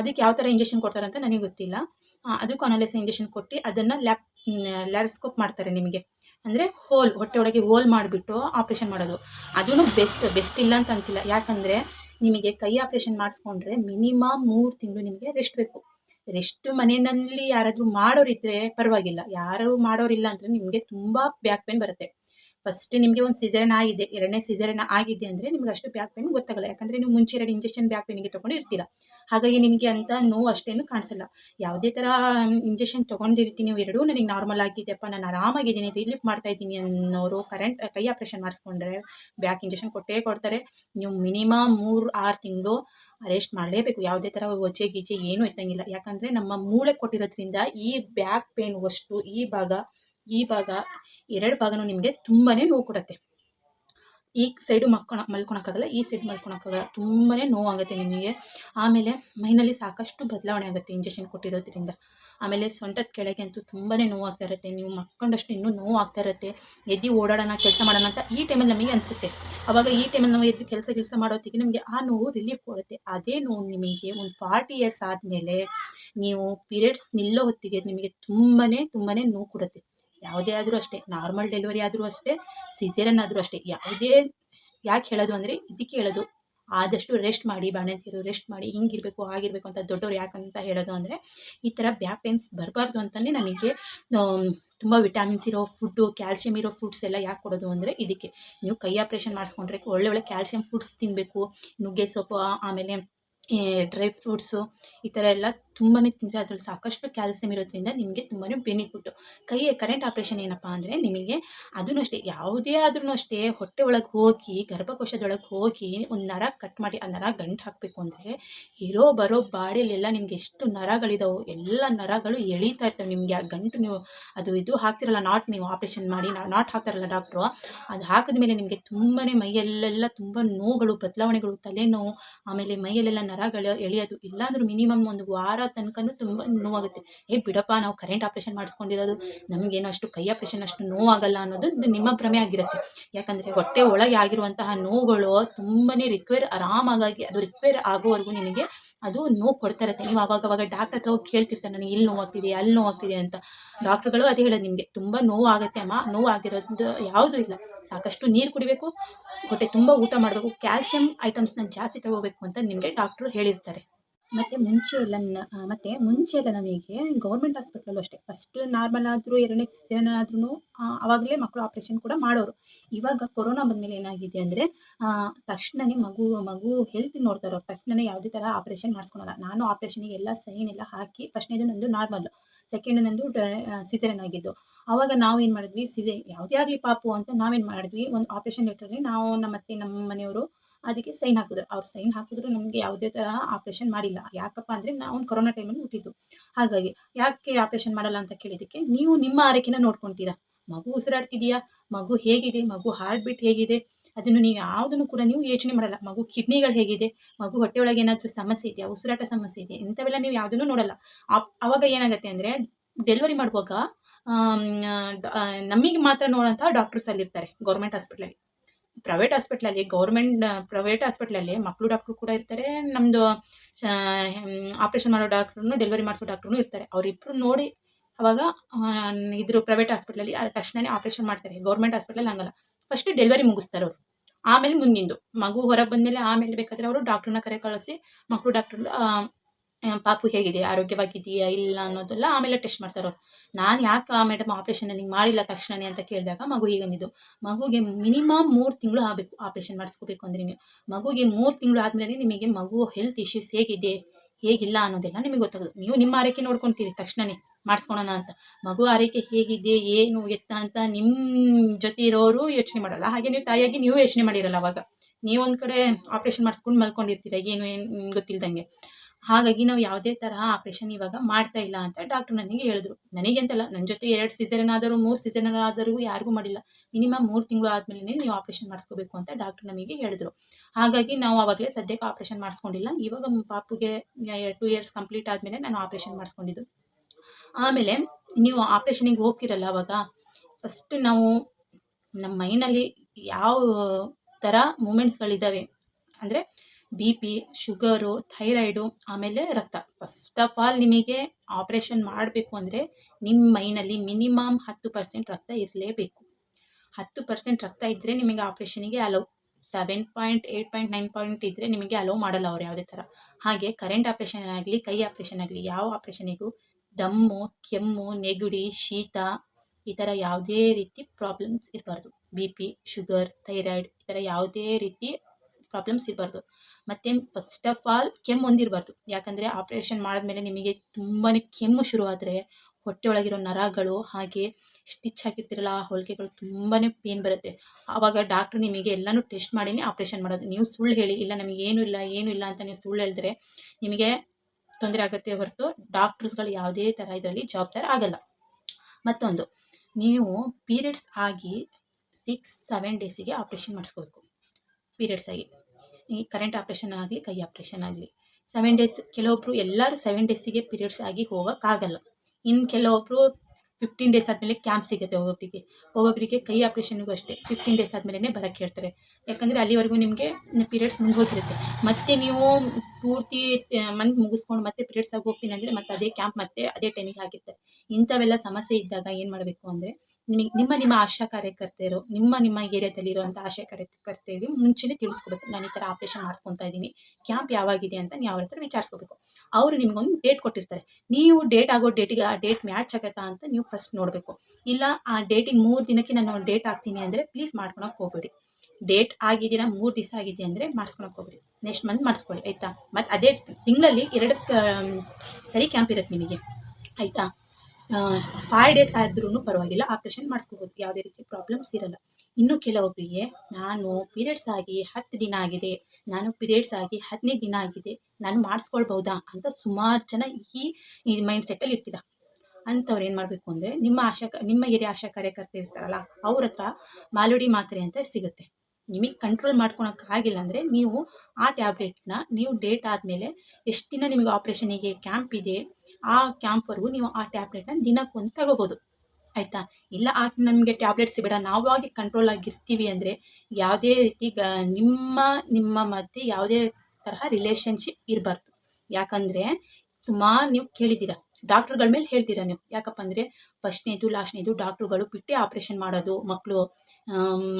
ಅದಕ್ಕೆ ಯಾವ ಥರ ಇಂಜೆಕ್ಷನ್ ಕೊಡ್ತಾರೆ ಅಂತ ನನಗೆ ಗೊತ್ತಿಲ್ಲ. ಅದಕ್ಕೂ ಅನಾಲಿಸ್ ಇಂಜೆಕ್ಷನ್ ಕೊಟ್ಟು ಅದನ್ನು ಲ್ಯಾಪ್ ಲ್ಯಾರಿಸ್ಕೋಪ್ ಮಾಡ್ತಾರೆ ನಿಮಗೆ. ಅಂದರೆ ಹೋಲ್, ಹೊಟ್ಟೆ ಒಳಗೆ ಹೋಲ್ ಮಾಡಿಬಿಟ್ಟು ಆಪ್ರೇಷನ್ ಮಾಡೋದು. ಅದೂ ಬೆಸ್ಟ್ ಬೆಸ್ಟ್ ಇಲ್ಲ ಅಂತ ಅಂತಿಲ್ಲ. ಯಾಕಂದರೆ ನಿಮಗೆ ಕೈ ಆಪ್ರೇಷನ್ ಮಾಡಿಸ್ಕೊಂಡ್ರೆ ಮಿನಿಮಮ್ ಮೂರು ತಿಂಗಳು ನಿಮಗೆ ರೆಸ್ಟ್ ಬೇಕು. ರೆಸ್ಟ್ ಮನೆಯಲ್ಲಿ ಯಾರಾದರೂ ಮಾಡೋರಿದ್ದರೆ ಪರವಾಗಿಲ್ಲ. ಯಾರು ಮಾಡೋರಿಲ್ಲ ಅಂದರೆ ನಿಮಗೆ ತುಂಬ ಬ್ಯಾಕ್ ಪೇನ್ ಬರುತ್ತೆ. ಫಸ್ಟ್ ನಿಮಗೆ ಒಂದು ಸಿಸರನ್ ಆಗಿದೆ, ಎರಡನೇ ಸಿಸರನ್ ಆಗಿದೆ ಅಂದರೆ ನಿಮ್ಗೆ ಅಷ್ಟು ಬ್ಯಾಕ್ ಪೇನ್ ಗೊತ್ತಾಗಲ್ಲ. ಯಾಕಂದರೆ ನೀವು ಮುಂಚೆ ಎರಡು ಇಂಜೆಕ್ಷನ್ ಬ್ಯಾಕ್ ಪೇನಿಗೆ ತೊಗೊಂಡು ಇರ್ತೀರ. ಹಾಗಾಗಿ ನಿಮಗೆ ಅಂತ ನೋವು ಅಷ್ಟೇನು ಕಾಣಿಸಲ್ಲ. ಯಾವುದೇ ಥರ ಇಂಜೆಕ್ಷನ್ ತೊಗೊಂಡಿರ್ತೀನಿ ನೀವು ಎರಡೂ ನನಗೆ ನಾರ್ಮಲ್ ಆಗಿದೆಯಪ್ಪ, ನಾನು ಆರಾಮಾಗಿದ್ದೀನಿ ರಿಲೀಫ್ ಮಾಡ್ತಾ ಇದ್ದೀನಿ ಅನ್ನೋರು ಕರೆಂಟ್ ಕೈ ಆಪ್ರೇಷನ್ ಮಾಡಿಸ್ಕೊಂಡ್ರೆ ಬ್ಯಾಕ್ ಇಂಜೆಕ್ಷನ್ ಕೊಟ್ಟೇ ಕೊಡ್ತಾರೆ. ನೀವು ಮಿನಿಮಮ್ ಮೂರು, ಆರು ತಿಂಗಳು ಅರೆಸ್ಟ್ ಮಾಡಲೇಬೇಕು. ಯಾವುದೇ ಥರ ಒಜೆ ಗೀಜೆ ಏನೂ ಎತ್ತಂಗಿಲ್ಲ ಯಾಕಂದರೆ ನಮ್ಮ ಮೂಳೆ ಕೊಟ್ಟಿರೋದ್ರಿಂದ ಈ ಬ್ಯಾಕ್ ಪೇನ್ ಅಷ್ಟು, ಈ ಭಾಗ ಈ ಭಾಗ, ಎರಡು ಭಾಗನೂ ನಿಮಗೆ ತುಂಬಾ ನೋವು ಕೊಡುತ್ತೆ. ಈ ಸೈಡು ಮಕ್ಕೊಣ ಮಲ್ಕೊಳಕ್ಕಾಗಲ್ಲ ಈ ಸೈಡ್ ಮಲ್ಕೊಳಕ್ಕಾಗಲ್ಲ ತುಂಬಾ ನೋವಾಗುತ್ತೆ ನಿಮಗೆ. ಆಮೇಲೆ ಮೈನಲ್ಲಿ ಸಾಕಷ್ಟು ಬದಲಾವಣೆ ಆಗುತ್ತೆ ಇಂಜೆಕ್ಷನ್ ಕೊಟ್ಟಿರೋದ್ರಿಂದ. ಆಮೇಲೆ ಸೊಂಟದ ಕೆಳಗೆ ಅಂತೂ ತುಂಬಾ ನೋವಾಗ್ತಾ ಇರುತ್ತೆ. ನೀವು ಮಕ್ಕೊಂಡಷ್ಟು ಇನ್ನೂ ನೋವು ಆಗ್ತಾ ಇರುತ್ತೆ. ಎದ್ದು ಓಡಾಡೋಣ, ಕೆಲಸ ಮಾಡೋಣ ಅಂತ ಈ ಟೈಮಲ್ಲಿ ನಮಗೆ ಅನಿಸುತ್ತೆ. ಆವಾಗ ಈ ಟೈಮಲ್ಲಿ ನಾವು ಎದ್ದು ಕೆಲಸ ಕೆಲಸ ಮಾಡೋತ್ತಿಗೆ ನಮಗೆ ಆ ನೋವು ರಿಲೀಫ್ ಕೊಡುತ್ತೆ. ಅದೇ ನೋವು ನಿಮಗೆ ಒಂದು ಫಾರ್ಟಿ ಇಯರ್ಸ್ ಆದಮೇಲೆ ನೀವು ಪೀರಿಯಡ್ಸ್ ನಿಲ್ಲೋ ಹೊತ್ತಿಗೆ ನಿಮಗೆ ತುಂಬಾ ತುಂಬಾ ನೋವು ಕೊಡುತ್ತೆ. ಯಾವುದೇ ಆದರೂ ಅಷ್ಟೇ ನಾರ್ಮಲ್ ಡೆಲಿವರಿ ಆದರೂ ಅಷ್ಟೇ ಸಿಸೇರನ್ ಆದರೂ ಅಷ್ಟೇ, ಯಾವುದೇ ಯಾಕೆ ಹೇಳೋದು ಅಂದರೆ ಇದಕ್ಕೆ ಹೇಳೋದು, ಆದಷ್ಟು ರೆಸ್ಟ್ ಮಾಡಿ ಬಾಣಂತಿಯರು ರೆಸ್ಟ್ ಮಾಡಿ, ಹಿಂಗಿರಬೇಕು ಆಗಿರಬೇಕು ಅಂತ ದೊಡ್ಡವ್ರು ಯಾಕಂತ ಹೇಳೋದು ಅಂದರೆ ಈ ಥರ ಬ್ಯಾಕ್ ಪೇನ್ಸ್ ಬರಬಾರ್ದು ಅಂತಲೇ ನಮಗೆ ತುಂಬ ವಿಟಾಮಿನ್ಸ್ ಇರೋ ಫುಡ್ಡು ಕ್ಯಾಲ್ಸಿಯಂ ಇರೋ ಫುಡ್ಸ್ ಎಲ್ಲ ಯಾಕೆ ಕೊಡೋದು ಅಂದರೆ ಇದಕ್ಕೆ. ನೀವು ಕೈ ಆಪ್ರೇಷನ್ ಮಾಡಿಸ್ಕೊಂಡ್ರೆ ಒಳ್ಳೆ ಒಳ್ಳೆ ಕ್ಯಾಲ್ಸಿಯಂ ಫುಡ್ಸ್ ತಿನ್ನಬೇಕು ನುಗ್ಗೆ ಸೊಪ್ಪು ಆಮೇಲೆ ಡ್ರೈ ಫ್ರೂಟ್ಸು ಈ ಥರ ಎಲ್ಲ ತುಂಬಾ ತಿಂದರೆ ಅದ್ರಲ್ಲಿ ಸಾಕಷ್ಟು ಕ್ಯಾಲ್ಸಿಯಂ ಇರೋದ್ರಿಂದ ನಿಮಗೆ ತುಂಬಾ ಬೆನಿಫಿಟ್ಟು ಕೈ ಕರೆಂಟ್ ಆಪ್ರೇಷನ್ ಏನಪ್ಪ ಅಂದರೆ ನಿಮಗೆ ಅದೂ ಅಷ್ಟೇ, ಯಾವುದೇ ಆದ್ರೂ ಅಷ್ಟೇ ಹೊಟ್ಟೆ ಒಳಗೆ ಹೋಗಿ, ಗರ್ಭಕೋಶದೊಳಗೆ ಹೋಗಿ ಒಂದು ನರ ಕಟ್ ಮಾಡಿ ಆ ನರ ಗಂಟು ಹಾಕಬೇಕು ಅಂದರೆ ಇರೋ ಬರೋ ಬಾಡಿಯಲ್ಲೆಲ್ಲ ನಿಮ್ಗೆ ಎಷ್ಟು ನರಗಳಿದಾವೆ ಎಲ್ಲ ನರಗಳು ಎಳೀತಾ ಇರ್ತವೆ ನಿಮಗೆ. ಆ ಗಂಟು ನೀವು ಅದು ಇದು ಹಾಕ್ತಿರಲ್ಲ ನಾಟ್ ನೀವು ಆಪ್ರೇಷನ್ ಮಾಡಿ ನಾಟ್ ಹಾಕ್ತಾರಲ್ಲ ಡಾಕ್ಟ್ರು ಅದು ಹಾಕಿದ ಮೇಲೆ ನಿಮಗೆ ತುಂಬಾ ಮೈಯಲ್ಲೆಲ್ಲ ತುಂಬ ನೋವುಗಳು, ಬದಲಾವಣೆಗಳು, ತಲೆನೋವು, ಆಮೇಲೆ ಮೈಯಲ್ಲೆಲ್ಲ ನರಗಳು ಎಳೆಯೋದು ಇಲ್ಲಾಂದ್ರೂ ಮಿನಿಮಮ್ ಒಂದು ವಾರ ತನಕನೂ ತುಂಬ ನೋವಾಗುತ್ತೆ. ಏ ಬಿಡಪ್ಪ, ನಾವು ಕರೆಂಟ್ ಆಪ್ರೇಷನ್ ಮಾಡಿಸ್ಕೊಂಡಿರೋದು, ನಮಗೇನು ಅಷ್ಟು ಕೈ ಆಪ್ರೇಷನ್ ಅಷ್ಟು ನೋವಾಗಲ್ಲ ಅನ್ನೋದು ನಿಮ್ಮ ಭ್ರಮೆ ಆಗಿರುತ್ತೆ. ಯಾಕಂದರೆ ಹೊಟ್ಟೆ ಒಳಗೆ ಆಗಿರುವಂತಹ ನೋವುಗಳು ತುಂಬಾ ರಿಕ್ವೈರ್ ಆರಾಮಾಗಿ, ಅದು ರಿಕ್ವೈರ್ ಆಗೋವರೆಗೂ ನಿಮಗೆ ಅದು ನೋವು ಕೊಡ್ತಾ ಇರುತ್ತೆ. ನೀವು ಅವಾಗ ಅವಾಗ ಡಾಕ್ಟರ್ ಹತ್ರ ಹೋಗಿ ಕೇಳ್ತಿರ್ತಾರೆ, ನನಗೆ ಇಲ್ಲಿ ನೋವಾಗ್ತಿದೆ, ಅಲ್ಲಿ ನೋವಾಗ್ತಿದೆ ಅಂತ. ಡಾಕ್ಟ್ರುಗಳು ಅದೇ ಹೇಳೋದು ನಿಮಗೆ, ತುಂಬ ನೋವು ಆಗುತ್ತೆ ಅಮ್ಮ ನೋವು ಆಗಿರೋದು ಯಾವುದೂ ಇಲ್ಲ. ಸಾಕಷ್ಟು ನೀರು ಕುಡಿಬೇಕು, ಹೊಟ್ಟೆ ತುಂಬ ಊಟ ಮಾಡಬೇಕು ಕ್ಯಾಲ್ಶಿಯಂ ಐಟಮ್ಸ್ನ ಜಾಸ್ತಿ ತಗೋಬೇಕು ಅಂತ ನಿಮಗೆ ಡಾಕ್ಟ್ರು ಹೇಳಿರ್ತಾರೆ. ಮತ್ತು ಮುಂಚೆ ಎಲ್ಲ ಮತ್ತು ಮುಂಚೆ ಎಲ್ಲ ನಮಗೆ ಗೌರ್ಮೆಂಟ್ ಹಾಸ್ಪಿಟ್ಲಲ್ಲೂ ಅಷ್ಟೇ. ಫಸ್ಟ್ ನಾರ್ಮಲ್ ಆದರೂ, ಎರಡನೇ ಆದ್ರೂ ಆವಾಗಲೇ ಮಕ್ಕಳು ಆಪ್ರೇಷನ್ ಕೂಡ ಮಾಡೋರು. ಇವಾಗ ಕೊರೋನಾ ಬಂದಮೇಲೆ ಏನಾಗಿದೆ ಅಂದರೆ ತಕ್ಷಣನೇ ಮಗು ಮಗು ಹೆಲ್ತ್ ನೋಡ್ತಾರೆ ತಕ್ಷಣನೇ ಯಾವುದೇ ಥರ ಆಪ್ರೇಷನ್ ಮಾಡಿಸ್ಕೊಳಲ್ಲ. ನಾನು ಆಪ್ರೇಷನಿಗೆ ಎಲ್ಲ ಸೈನ್ ಎಲ್ಲ ಹಾಕಿ ಫಸ್ಟ್ನೇದು ನಂದು ನಾರ್ಮಲ್ ಸೆಕೆಂಡ್ ನಂದು ಸಿಸೇರಿಯನ್ ಆಗಿದ್ದು. ಆವಾಗ ನಾವು ಏನು ಮಾಡಿದ್ವಿ ಸಿಸೆ ಯಾವುದೇ ಆಗಲಿ ಪಾಪು ಅಂತ ನಾವೇನು ಮಾಡಿದ್ವಿ. ಒಂದು ಆಪ್ರೇಷನ್ ಇಟ್ಟರೆ ನಾವು ನಮ್ಮ ಅತ್ತೆ, ನಮ್ಮ ಮನೆಯವರು ಅದಕ್ಕೆ ಸೈನ್ ಹಾಕಿದ್ರು. ಅವ್ರು ಸೈನ್ ಹಾಕಿದ್ರು ನಮಗೆ ಯಾವುದೇ ತರಹ ಆಪ್ರೇಷನ್ ಮಾಡಿಲ್ಲ. ಯಾಕಪ್ಪ ಅಂದರೆ ನಾವು ಕೊರೋನಾ ಟೈಮಲ್ಲಿ ಹುಟ್ಟಿದ್ದು. ಹಾಗಾಗಿ ಯಾಕೆ ಆಪ್ರೇಷನ್ ಮಾಡಲ್ಲ ಅಂತ ಕೇಳಿದ್ದಕ್ಕೆ ನೀವು ನಿಮ್ಮ ಆರೈಕೆನ ನೋಡ್ಕೊತೀರಾ. ಮಗು ಉಸಿರಾಡ್ತಿದೆಯಾ? ಮಗು ಹೇಗಿದೆ? ಮಗು ಹಾರ್ಟ್ ಬೀಟ್ ಹೇಗಿದೆ? ಅದನ್ನು ನೀವು ಯಾವುದನ್ನು ಕೂಡ ನೀವು ಯೋಚನೆ ಮಾಡಲ್ಲ. ಮಗು ಕಿಡ್ನಿಗಳು ಹೇಗಿದೆ? ಮಗು ಹೊಟ್ಟೆ ಒಳಗೆ ಏನಾದರೂ ಸಮಸ್ಯೆ ಇದೆಯಾ? ಉಸಿರಾಟ ಸಮಸ್ಯೆ ಇದೆ ಇಂಥವೆಲ್ಲ ನೀವು ಯಾವುದನ್ನು ನೋಡಲ್ಲ. ಅವಾಗ ಏನಾಗುತ್ತೆ ಅಂದರೆ ಡೆಲಿವರಿ ಮಾಡುವಾಗ ನಮಗೆ ಮಾತ್ರ ನೋಡೋಂಥ ಡಾಕ್ಟರ್ಸ್ ಅಲ್ಲಿರ್ತಾರೆ. ಗೌರ್ಮೆಂಟ್ ಹಾಸ್ಪಿಟ್ಲಲ್ಲಿ ಪ್ರೈವೇಟ್ ಹಾಸ್ಪಿಟ್ಲಲ್ಲಿ ಗೌರ್ಮೆಂಟ್ ಪ್ರೈವೇಟ್ ಹಾಸ್ಪಿಟ್ಲಲ್ಲಿ ಮಕ್ಕಳು ಡಾಕ್ಟ್ರು ಕೂಡ ಇರ್ತಾರೆ ನಮ್ಮದು ಆಪ್ರೇಷನ್ ಮಾಡೋ ಡಾಕ್ಟ್ರು ಡೆಲಿವರಿ ಮಾಡಿಸೋ ಡಾಕ್ಟ್ರು ಇರ್ತಾರೆ. ಅವರಿಬ್ಬರು ನೋಡಿ ಅವಾಗ ಇದ್ರ ಪ್ರೈವೇಟ್ ಹಾಸ್ಪಿಟ್ಲಲ್ಲಿ ತಕ್ಷಣನೇ ಆಪ್ರೇಷನ್ ಮಾಡ್ತಾರೆ. ಗೌರ್ಮೆಂಟ್ ಹಾಸ್ಪಿಟ್ಲಲ್ಲಿ ಹಂಗಲ್ಲ. ಫಸ್ಟ್ ಡೆಲಿವರಿ ಮುಗಿಸ್ತಾರೆ ಅವರು. ಆಮೇಲೆ ಮುಂದಿಂದು. ಮಗು ಹೊರಗೆ ಬಂದಮೇಲೆ ಆಮೇಲೆ ಬೇಕಾದರೆ ಅವರು ಡಾಕ್ಟ್ರನ್ನ ಕರೆ ಕಳಿಸಿ ಮಕ್ಕಳು ಡಾಕ್ಟ್ರು ಪಾಪು ಹೇಗಿದೆ? ಆರೋಗ್ಯವಾಗಿದೆಯಾ ಇಲ್ಲ ಅನ್ನೋದೆಲ್ಲ ಆಮೇಲೆ ಟೆಸ್ಟ್ ಮಾಡ್ತಾರೆ ನಾನು ಯಾಕೆ ಆ ಮೇಡಮ್ ಆಪ್ರೇಷನ್ ನನಗೆ ಮಾಡಿಲ್ಲ ತಕ್ಷಣನೇ ಅಂತ ಕೇಳಿದಾಗ ಮಗು ಹೀಗಂದಿದ್ದು ಮಗುಗೆ ಮಿನಿಮಮ್ ಮೂರು ತಿಂಗಳು ಆಗಬೇಕು ಆಪ್ರೇಷನ್ ಮಾಡಿಸ್ಕೋಬೇಕು ಅಂದರೆ ನೀವು. ಮಗುಗೆ ಮೂರು ತಿಂಗಳು ಆದಮೇಲೆ ನಿಮಗೆ ಮಗು ಹೆಲ್ತ್ ಇಶ್ಯೂಸ್ ಹೇಗಿದೆ? ಹೇಗಿಲ್ಲ ಅನ್ನೋದೆಲ್ಲ ನಿಮಗೆ ಗೊತ್ತಾಗೋದು. ನೀವು ನಿಮ್ಮ ಆರೈಕೆ ನೋಡ್ಕೊತೀರಿ ತಕ್ಷಣನೇ ಮಾಡಿಸ್ಕೊಳೋಣ ಅಂತ. ಮಗು ಆರೈಕೆ ಹೇಗಿದೆ, ಏನು ಎತ್ತ ಅಂತ ನಿಮ್ಮ ಜೊತೆ ಇರೋರು ಯೋಚನೆ ಮಾಡಲ್ಲ. ಹಾಗೆ ನೀವು ತಾಯಿಯಾಗಿ ನೀವು ಯೋಚನೆ ಮಾಡಿರಲ್ಲ ಅವಾಗ. ನೀವೊಂದು ಕಡೆ ಆಪ್ರೇಷನ್ ಮಾಡಿಸ್ಕೊಂಡು ಮಲ್ಕೊಂಡಿರ್ತೀರ? ಏನು ಏನು ಗೊತ್ತಿಲ್ದಂಗೆ. ಹಾಗಾಗಿ ನಾವು ಯಾವುದೇ ತರಹ ಆಪ್ರೇಷನ್ ಇವಾಗ ಮಾಡ್ತಾ ಇಲ್ಲ ಅಂತ ಡಾಕ್ಟ್ರು ನನಗೆ ಹೇಳಿದ್ರು. ನನಗೆ ಅಂತಲ್ಲ ನನ್ನ ಜೊತೆ ಎರಡು ಸೀಸನ್ ಆದರೂ ಮೂರು ಸೀಸನ್ ಆದರೂ ಯಾರಿಗೂ ಮಾಡಿಲ್ಲ. ಮಿನಿಮಮ್ ಮೂರು ತಿಂಗಳು ಆದಮೇಲೆ ನೀವು ಆಪ್ರೇಷನ್ ಮಾಡಿಸ್ಕೋಬೇಕು ಅಂತ ಡಾಕ್ಟ್ರು ನಮಗೆ ಹೇಳಿದ್ರು. ಹಾಗಾಗಿ ನಾವು ಆವಾಗಲೇ ಸದ್ಯಕ್ಕೆ ಆಪ್ರೇಷನ್ ಮಾಡಿಸ್ಕೊಂಡಿಲ್ಲ. ಇವಾಗ ಪಾಪುಗೆ ಟೂ ಇಯರ್ಸ್ ಕಂಪ್ಲೀಟ್ ಆದಮೇಲೆ ನಾನು ಆಪ್ರೇಷನ್ ಮಾಡಿಸ್ಕೊಂಡಿದ್ದು. ಆಮೇಲೆ ನೀವು ಆಪ್ರೇಷನಿಗೆ ಹೋಗ್ತಿರಲ್ಲ ಅವಾಗ ಫಸ್ಟ್ ನಾವು ನಮ್ಮ ಮೈನಲ್ಲಿ ಯಾವ ಥರ ಮೂಮೆಂಟ್ಸ್ಗಳಿದ್ದಾವೆ, ಅಂದರೆ ಬಿ ಪಿ, ಶುಗರು, ಥೈರಾಯ್ಡು, ಆಮೇಲೆ ರಕ್ತ. ಫಸ್ಟ್ ಆಫ್ ಆಲ್ ನಿಮಗೆ ಆಪ್ರೇಷನ್ ಮಾಡಬೇಕು ಅಂದರೆ ನಿಮ್ಮ ಮೈನಲ್ಲಿ ಮಿನಿಮಮ್ ಹತ್ತು ಪರ್ಸೆಂಟ್ ರಕ್ತ ಇರಲೇಬೇಕು. ಹತ್ತು ಪರ್ಸೆಂಟ್ ರಕ್ತ ಇದ್ದರೆ ನಿಮಗೆ ಆಪ್ರೇಷನಿಗೆ allow seven point eight point nine point ಇದ್ದರೆ ನಿಮಗೆ ಅಲೋ ಮಾಡಲ್ಲ ಅವ್ರು ಯಾವುದೇ ಥರ. ಹಾಗೆ ಕರೆಂಟ್ ಆಪ್ರೇಷನ್ ಆಗಲಿ, ಕೈ ಆಪ್ರೇಷನ್ ಆಗಲಿ, ಯಾವ ಆಪ್ರೇಷನಿಗೂ ದಮ್ಮು, ಕೆಮ್ಮು, ನೆಗಡಿ, ಶೀತ ಈ ಥರ ಯಾವುದೇ ರೀತಿ ಪ್ರಾಬ್ಲಮ್ಸ್ ಇರಬಾರ್ದು. ಬಿ ಪಿ, ಶುಗರ್, ಥೈರಾಯ್ಡ್ ಈ ಥರ ಯಾವುದೇ ರೀತಿ ಪ್ರಾಬ್ಲಮ್ಸ್ ಇರಬಾರ್ದು. ಮತ್ತು ಫಸ್ಟ್ ಆಫ್ ಆಲ್ ಕೆಮ್ಮು ಒಂದಿರಬಾರ್ದು ಯಾಕಂದರೆ ಆಪ್ರೇಷನ್ ಮಾಡಿದ್ಮೇಲೆ ನಿಮಗೆ ತುಂಬಾ ಕೆಮ್ಮು ಶುರುವಾದರೆ ಹೊಟ್ಟೆ ಒಳಗಿರೋ ನರಗಳು ಹಾಗೆ ಸ್ಟಿಚ್ ಹಾಕಿರ್ತಿರಲ್ಲ ಆ ಹೊಲಿಗೆಗಳು ತುಂಬಾ ಪೇನ್ ಬರುತ್ತೆ. ಆವಾಗ ಡಾಕ್ಟ್ರು ನಿಮಗೆ ಎಲ್ಲನೂ ಟೆಸ್ಟ್ ಮಾಡಿನೇ ಆಪ್ರೇಷನ್ ಮಾಡೋದು. ನೀವು ಸುಳ್ಳು ಹೇಳಿ, ಇಲ್ಲ ನಮಗೆ ಏನೂ ಇಲ್ಲ ಏನೂ ಇಲ್ಲ ಅಂತ ನೀವು ಸುಳ್ಳು ಹೇಳಿದ್ರೆ ನಿಮಗೆ ತೊಂದರೆ ಆಗುತ್ತೆ ಹೊರತು ಡಾಕ್ಟರ್ಸ್ಗಳು ಯಾವುದೇ ಥರ ಇದರಲ್ಲಿ ಜವಾಬ್ದಾರಿ ಆಗಲ್ಲ. ಮತ್ತೊಂದು, ನೀವು ಪೀರಿಯಡ್ಸ್ ಆಗಿ ಸಿಕ್ಸ್ ಸೆವೆನ್ ಡೇಸಿಗೆ ಆಪ್ರೇಷನ್ ಮಾಡಿಸ್ಕೋಬೇಕು. ಪೀರಿಯಡ್ಸ್ ಆಗಿ. ಈ ಕರೆಂಟ್ ಆಪ್ರೇಷನ್ ಆಗಲಿ, ಕೈ ಆಪ್ರೇಷನ್ ಆಗಲಿ. ಸೆವೆನ್ ಡೇಸ್ ಕೆಲವೊಬ್ಬರು ಎಲ್ಲರೂ ಸೆವೆನ್ ಡೇಸಿಗೆ ಪೀರಿಯಡ್ಸ್ ಆಗಿ ಹೋಗೋಕ್ಕಾಗಲ್ಲ. ಇನ್ನು ಕೆಲವೊಬ್ಬರು ಫಿಫ್ಟೀನ್ ಡೇಸ್ ಆದಮೇಲೆ ಕ್ಯಾಂಪ್ ಸಿಗುತ್ತೆ ಒಬ್ಬೊಬ್ಬರಿಗೆ ಒಬ್ಬೊಬ್ಬರಿಗೆ ಕೈ ಆಪ್ರೇಷನ್ಗೂ ಅಷ್ಟೇ ಫಿಫ್ಟೀನ್ ಡೇಸ್ ಆದಮೇಲೆ ಬರೋಕ್ಕೆ ಹೇಳ್ತಾರೆ. ಯಾಕಂದರೆ ಅಲ್ಲಿವರೆಗೂ ನಿಮಗೆ ಪೀರಿಯಡ್ಸ್ ಮುಂದೆ ಹೋಗಿರುತ್ತೆ. ಮತ್ತೆ ನೀವು ಪೂರ್ತಿ ಮಂತ್ ಮುಗಿಸ್ಕೊಂಡು ಮತ್ತೆ ಪೀರಿಯಡ್ಸ್ ಆಗಿ ಹೋಗ್ತೀನಿ ಅಂದರೆ ಮತ್ತೆ ಅದೇ ಕ್ಯಾಂಪ್ ಮತ್ತೆ ಅದೇ ಟೈಮಿಗೆ ಹಾಕಿರ್ತಾರೆ. ಇಂಥವೆಲ್ಲ ಸಮಸ್ಯೆ ಇದ್ದಾಗ ಏನು ಮಾಡಬೇಕು ಅಂದರೆ ನಿಮಗೆ, ನಿಮ್ಮ ನಿಮ್ಮ ಆಶಾ ಕಾರ್ಯಕರ್ತೆಯರು, ನಿಮ್ಮ ನಿಮ್ಮ ಏರಿಯಾದಲ್ಲಿ ಇರುವಂಥ ಆಶಾ ಕಾರ್ಯಕರ್ತೆಯಲ್ಲಿ ಮುಂಚೆನೇ ತಿಳಿಸ್ಕೊಬೇಕು ನಾನು ಈ ಥರ ಆಪ್ರೇಷನ್ ಮಾಡಿಸ್ಕೊತಾ ಇದ್ದೀನಿ. ಕ್ಯಾಂಪ್ ಯಾವಾಗಿದೆ ಅಂತ ನೀವು ಅವ್ರ ಹತ್ರ ವಿಚಾರಿಸ್ಕೋಬೇಕು. ಅವರು ನಿಮ್ಗೊಂದು ಡೇಟ್ ಕೊಟ್ಟಿರ್ತಾರೆ. ನೀವು ಡೇಟ್ ಆಗೋ ಡೇಟಿಗೆ ಆ ಡೇಟ್ ಮ್ಯಾಚ್ ಆಗತ್ತಾ ಅಂತ ನೀವು ಫಸ್ಟ್ ನೋಡಬೇಕು. ಇಲ್ಲ, ಆ ಡೇಟಿಗೆ ಮೂರು ದಿನಕ್ಕೆ ನಾನು ಡೇಟ್ ಹಾಕ್ತೀನಿ ಅಂದರೆ ಪ್ಲೀಸ್ ಮಾಡ್ಕೊಳಕ್ಕೆ ಹೋಗ್ಬೇಡಿ. ಡೇಟ್ ಆಗಿದ್ದೀರಾ ಮೂರು ದಿವಸ ಆಗಿದೆ ಅಂದರೆ ಮಾಡಿಸ್ಕೊಳಕ್ಕೆ ಹೋಗ್ಬೇಡಿ. ನೆಕ್ಸ್ಟ್ ಮಂತ್ ಮಾಡಿಸ್ಕೊಳ್ಳಿ, ಆಯಿತಾ? ಮತ್ತು ಅದೇ ತಿಂಗಳಲ್ಲಿ ಎರಡು ಸರಿ ಕ್ಯಾಂಪ್ ಇರತ್ತೆ ನಿಮಗೆ. ಆಯಿತಾ? ಫೈವ್ ಡೇಸ್ ಆದ್ರೂ ಪರವಾಗಿಲ್ಲ. ಆಪ್ರೇಷನ್ ಮಾಡಿಸ್ಕೋಬೋದು. ಯಾವುದೇ ರೀತಿ ಪ್ರಾಬ್ಲಮ್ಸ್ ಇರಲ್ಲ ಇನ್ನು ಕೆಲವೊಬ್ಬರಿಗೆ ನಾನು ಪೀರಿಯಡ್ಸ್ ಆಗಿ ಹತ್ತು ದಿನ ಆಗಿದೆ. ನಾನು ಪೀರಿಯಡ್ಸ್ ಆಗಿ ಹದಿನೈದು ದಿನ ಆಗಿದೆ. ನಾನು ಮಾಡಿಸ್ಕೊಳ್ಬೋದಾ ಅಂತ ಸುಮಾರು ಜನ ಈ ಮೈಂಡ್ ಸೆಟ್ಟಲ್ಲಿ ಇರ್ತೀರ. ಅಂಥವ್ರು ಏನು ಮಾಡಬೇಕು ಅಂದರೆ, ನಿಮ್ಮ ಆಶಾ, ನಿಮ್ಮ ಏರಿಯಾ ಆಶಾ ಕಾರ್ಯಕರ್ತೆ ಇರ್ತಾರಲ್ಲ, ಅವ್ರ ಹತ್ರ ಮಾಲುಡಿ ಮಾತ್ರೆ ಅಂತ ಸಿಗುತ್ತೆ. ನಿಮಗೆ ಕಂಟ್ರೋಲ್ ಮಾಡ್ಕೊಳಕ್ಕಾಗಿಲ್ಲ ಅಂದರೆ ನೀವು ಆ ಟ್ಯಾಬ್ಲೆಟ್ನ ನೀವು ಡೇಟ್ ಆದಮೇಲೆ ಎಷ್ಟು ದಿನ ನಿಮಗೆ ಆಪ್ರೇಷನಿಗೆ ಕ್ಯಾಂಪ್ ಇದೆ ಆ ಕ್ಯಾಂಪ್ವರೆಗೂ ನೀವು ಆ ಟ್ಯಾಬ್ಲೆಟ್ನ ದಿನಕ್ಕೊಂದು ತಗೋಬೋದು. ಆಯಿತಾ? ಇಲ್ಲ ಆ ನಮಗೆ ಟ್ಯಾಬ್ಲೆಟ್ಸ್ ಬೇಡ ನಾವಾಗಿ ಕಂಟ್ರೋಲ್ ಆಗಿರ್ತೀವಿ ಅಂದರೆ ಯಾವುದೇ ರೀತಿ ಗ, ನಿಮ್ಮ ನಿಮ್ಮ ಮಧ್ಯೆ ಯಾವುದೇ ತರಹ ರಿಲೇಷನ್ಶಿಪ್ ಇರಬಾರ್ದು. ಯಾಕಂದರೆ ಸುಮಾರು ನೀವು ಕೇಳಿದ್ದೀರ? ಡಾಕ್ಟ್ರುಗಳ ಮೇಲೆ ಹೇಳ್ತೀರಾ ನೀವು? ಯಾಕಪ್ಪ ಅಂದರೆ ಫಸ್ಟ್ನೇದು ಲಾಸ್ಟ್ನೇದು ಡಾಕ್ಟ್ರುಗಳು ಬಿಟ್ಟೆ ಆಪ್ರೇಷನ್ ಮಾಡೋದು ಮಕ್ಕಳು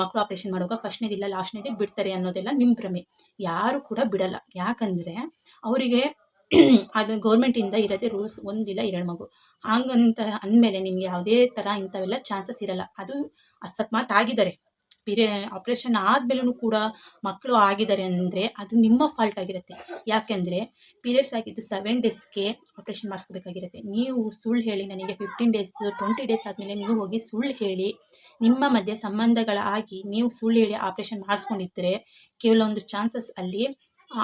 ಮಕ್ಕಳು ಆಪ್ರೇಷನ್ ಮಾಡುವಾಗ ಫಸ್ಟ್ನೇದಿಲ್ಲ ಲಾಸ್ಟ್ನೇದೇ ಬಿಡ್ತಾರೆ ಅನ್ನೋದೆಲ್ಲ ನಿಮ್ಮ ಭ್ರಮೆ. ಯಾರು ಕೂಡ ಬಿಡಲ್ಲ. ಯಾಕಂದರೆ ಅವರಿಗೆ ಅದು ಗೌರ್ಮೆಂಟಿಂದ ಇರೋದೇ ರೂಲ್ಸ್. ಒಂದಿಲ್ಲ ಎರಡು ಮಗು. ಹಾಗಂತ ಅಂದಮೇಲೆ ನಿಮಗೆ ಯಾವುದೇ ಥರ ಇಂಥವೆಲ್ಲ ಚಾನ್ಸಸ್ ಇರಲ್ಲ. ಅದು ಅಸಕ್ಮಾತ್ ಆಗಿದ್ದಾರೆ. ಬೇರೆ ಆಪ್ರೇಷನ್ ಆದಮೇಲೂ ಕೂಡ ಮಕ್ಕಳು ಆಗಿದ್ದಾರೆ ಅಂದರೆ ಅದು ನಿಮ್ಮ ಫಾಲ್ಟ್ ಆಗಿರುತ್ತೆ. ಯಾಕೆಂದರೆ ಪೀರಿಯಡ್ಸ್ ಆಗಿದ್ದು ಸೆವೆನ್ ಡೇಸ್ಗೆ ಆಪ್ರೇಷನ್ ಮಾಡಿಸ್ಕೋಬೇಕಾಗಿರುತ್ತೆ. ನೀವು ಸುಳ್ಳು ಹೇಳಿ ನನಗೆ ಫಿಫ್ಟೀನ್ ಡೇಸ್ ಟ್ವೆಂಟಿ ಡೇಸ್ ಆದಮೇಲೆ ನೀವು ಹೋಗಿ ಸುಳ್ಳು ಹೇಳಿ, ನಿಮ್ಮ ಮಧ್ಯೆ ಸಂಬಂಧಗಳಾಗಿ ನೀವು ಸುಳ್ಳು ಹೇಳಿ ಆಪ್ರೇಷನ್ ಮಾಡಿಸ್ಕೊಂಡಿದ್ದರೆ ಕೆಲವೊಂದು ಚಾನ್ಸಸ್ ಅಲ್ಲಿ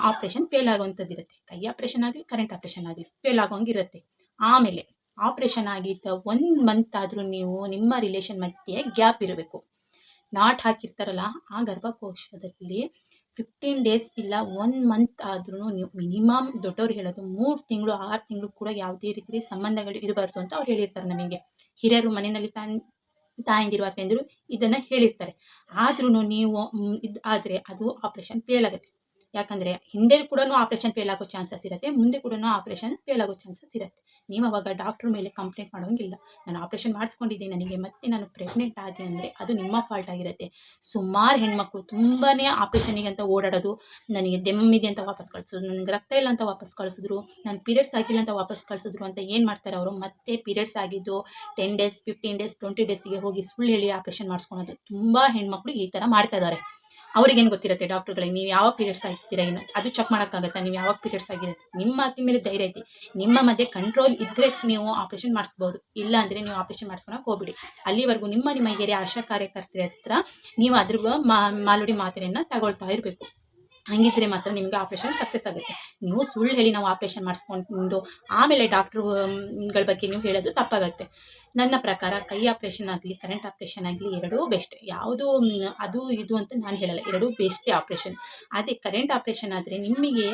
ಆಪ್ರೇಷನ್ ಫೇಲ್ ಆಗುವಂಥದ್ದು ಇರುತ್ತೆ. ಕೈ ಆಪ್ರೇಷನ್ ಆಗಲಿ ಕರೆಂಟ್ ಆಪ್ರೇಷನ್ ಆಗಲಿ ಫೇಲ್ ಆಗೋಂಗಿರುತ್ತೆ ಆಮೇಲೆ ಆಪ್ರೇಷನ್ ಆಗಿದ್ದ ಒನ್ ಮಂತ್ ಆದರೂ ನೀವು ನಿಮ್ಮ ರಿಲೇಷನ್ ಮಧ್ಯೆ ಗ್ಯಾಪ್ ಇರಬೇಕು. ನಾಟ್ ಹಾಕಿರ್ತಾರಲ್ಲ, ಆ ಗರ್ಭಕೋಶದಲ್ಲಿ ಫಿಫ್ಟೀನ್ ಡೇಸ್ ಇಲ್ಲ ಒನ್ ಮಂತ್ ಆದ್ರೂ ನೀವು ಮಿನಿಮಮ್ ದೊಡ್ಡವ್ರು ಹೇಳೋದು ಮೂರು ತಿಂಗಳು, ಆರು ತಿಂಗಳು ಕೂಡ ಯಾವುದೇ ರೀತಿ ಸಂಬಂಧಗಳು ಇರಬಾರ್ದು ಅಂತ ಅವ್ರು ಹೇಳಿರ್ತಾರೆ ನಮಗೆ. ಹಿರಿಯರು ಮನೆಯಲ್ಲಿ ತಾಯಿ ತಾಯಂದಿರು, ಅತ್ತೆಂದಿರು ಇದನ್ನು ಹೇಳಿರ್ತಾರೆ. ಆದ್ರೂ ನೀವು ಇದು ಆದರೆ ಅದು ಆಪ್ರೇಷನ್ ಫೇಲ್ ಆಗುತ್ತೆ. ಯಾಕಂದರೆ ಹಿಂದೆ ಕೂಡ ಆಪ್ರೇಷನ್ ಫೇಲ್ ಆಗೋ ಚಾನ್ಸಸ್ ಇರುತ್ತೆ, ಮುಂದೆ ಕೂಡ ಆಪ್ರೇಷನ್ ಫೇಲ್ ಆಗೋ ಚಾನ್ಸಸ್ ಇರುತ್ತೆ. ನೀವು ಅವಾಗ ಡಾಕ್ಟ್ರ್ ಮೇಲೆ ಕಂಪ್ಲೇಂಟ್ ಮಾಡೋಂಗಿಲ್ಲ. ನಾನು ಆಪ್ರೇಷನ್ ಮಾಡಿಸ್ಕೊಂಡಿದ್ದೀನಿ ನನಗೆ ಮತ್ತೆ ನಾನು ಪ್ರೆಗ್ನೆಂಟ್ ಆದೆ ಅಂದರೆ ಅದು ನಿಮ್ಮ ಫಾಲ್ಟ್ ಆಗಿರುತ್ತೆ. ಸುಮಾರು ಹೆಣ್ಮಕ್ಳು ತುಂಬಾ ಆಪ್ರೇಷನಿಗೆ ಅಂತ ಓಡಾಡೋದು, ನನಗೆ ದೆಮ್ಮಿದೆ ಅಂತ ವಾಪಸ್ ಕಳಿಸೋದು ನನಗೆ ರಕ್ತ ಇಲ್ಲ ಅಂತ ವಾಪಸ್ ಕಳಿಸಿದ್ರು, ನಾನು ಪೀರಿಯಡ್ಸ್ ಆಗಿಲ್ಲ ಅಂತ ವಾಪಸ್ ಕಳಿಸಿದ್ರು ಅಂತ ಏನು ಮಾಡ್ತಾರೆ ಅವರು? ಮತ್ತೆ ಪೀರಿಯಡ್ಸ್ ಆಗಿದ್ದು ten days fifteen days twenty ಡೇಸಿಗೆ ಹೋಗಿ ಸುಳ್ಳು ಹೇಳಿ ಆಪ್ರೇಷನ್ ಮಾಡಿಸ್ಕೊಳೋದು. ತುಂಬ ಹೆಣ್ಮಕ್ಳು ಈ ಥರ ಮಾಡ್ತಾ ಇದ್ದಾರೆ ಅವ್ರಿಗೇನು ಗೊತ್ತಿರುತ್ತೆ ಡಾಕ್ಟ್ರುಗಳಿಗೆ ನೀವು ಯಾವ ಪೀರಿಯಡ್ಸ್ ಆಗಿರ್ತೀರಾ ಏನು ಅದು ಚೆಕ್ ಮಾಡೋಕ್ಕಾಗತ್ತಾ? ನೀವು ಯಾವಾಗ ಪೀರಿಯಡ್ಸ್ ಆಗಿರುತ್ತೆ ನಿಮ್ಮ ಮಾತಿನ ಮೇಲೆ ಧೈರ್ಯ ಐತಿ ನಿಮ್ಮ ಮಧ್ಯೆ ಕಂಟ್ರೋಲ್ ಇದ್ದರೆ ನೀವು ಆಪ್ರೇಷನ್ ಮಾಡಿಸ್ಬೋದು. ಇಲ್ಲ ಅಂದರೆ ನೀವು ಆಪ್ರೇಷನ್ ಮಾಡಿಸ್ಕೊಳಕ್ಕೆ ಹೋಗ್ಬಿಡಿ. ಅಲ್ಲಿವರೆಗೂ ನಿಮ್ಮ ನಿಮ್ಮ ಹಿರಿಯ ಆಶಾ ಕಾರ್ಯಕರ್ತರ ಹತ್ರ ನೀವು ಅದ್ರ ಮಾಲುಡಿ ಮಾತ್ರೆಯನ್ನು ತಗೊಳ್ತಾ ಇರಬೇಕು. ಹಂಗಿದ್ರೆ ಮಾತ್ರ ನಿಮಗೆ ಆಪ್ರೇಷನ್ ಸಕ್ಸಸ್ ಆಗುತ್ತೆ. ನೀವು ಸುಳ್ಳು ಹೇಳಿ ನಾವು ಆಪ್ರೇಷನ್ ಮಾಡಿಸ್ಕೊಂಡು, ಆಮೇಲೆ ಡಾಕ್ಟ್ರುಗಳ ಬಗ್ಗೆ ನೀವು ಹೇಳೋದು ತಪ್ಪಾಗುತ್ತೆ. ನನ್ನ ಪ್ರಕಾರ ಕೈ ಆಪ್ರೇಷನ್ ಆಗಲಿ ಕರೆಂಟ್ ಆಪ್ರೇಷನ್ ಆಗಲಿ ಎರಡೂ ಬೆಸ್ಟ್ ಯಾವುದು, ಅದು, ಇದು ಅಂತ ನಾನು ಹೇಳಲ್ಲ. ಎರಡೂ ಬೆಸ್ಟೇ ಆಪ್ರೇಷನ್ ಅದೇ ಕರೆಂಟ್ ಆಪ್ರೇಷನ್ ಆದರೆ ನಿಮಗೆ